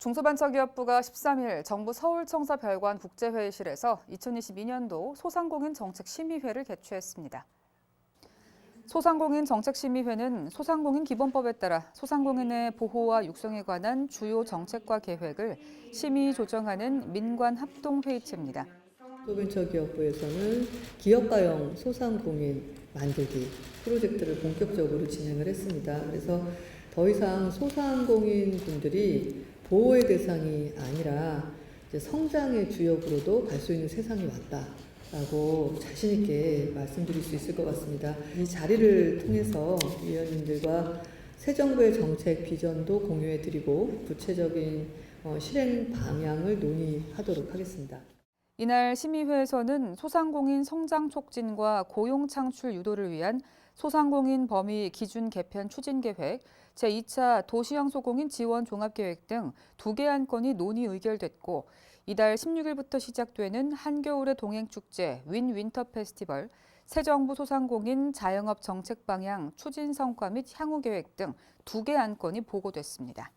중소벤처기업부가 13일 정부 서울청사 별관 국제회의실에서 2022년도 소상공인 정책 심의회를 개최했습니다. 소상공인 정책심의회는 소상공인 기본법에 따라 소상공인의 보호와 육성에 관한 주요 정책과 계획을 심의 조정하는 민관 합동회의체입니다. 소벤처기업부에서는 기업가용 소상공인 만들기 프로젝트를 본격적으로 진행을 했습니다. 그래서 더 이상 소상공인 분들이 보호의 대상이 아니라 성장의 주역으로도 갈 수 있는 세상이 왔다 라고 자신 있게 말씀드릴 수 있을 것 같습니다. 이 자리를 통해서 위원님들과 새 정부의 정책 비전도 공유해 드리고 구체적인 어, 실행 방향을 논의하도록 하겠습니다. 이날 심의회에서는 소상공인 성장 촉진과 고용 창출 유도를 위한 소상공인 범위 기준 개편 추진 계획, 제2차 도시형 소공인 지원 종합 계획 등 두 개 안건이 논의 의결됐고 이달 16일부터 시작되는 한겨울의 동행 축제 윈 윈터 페스티벌, 새 정부 소상공인 자영업 정책 방향 추진 성과 및 향후 계획 등 두 개 안건이 보고됐습니다.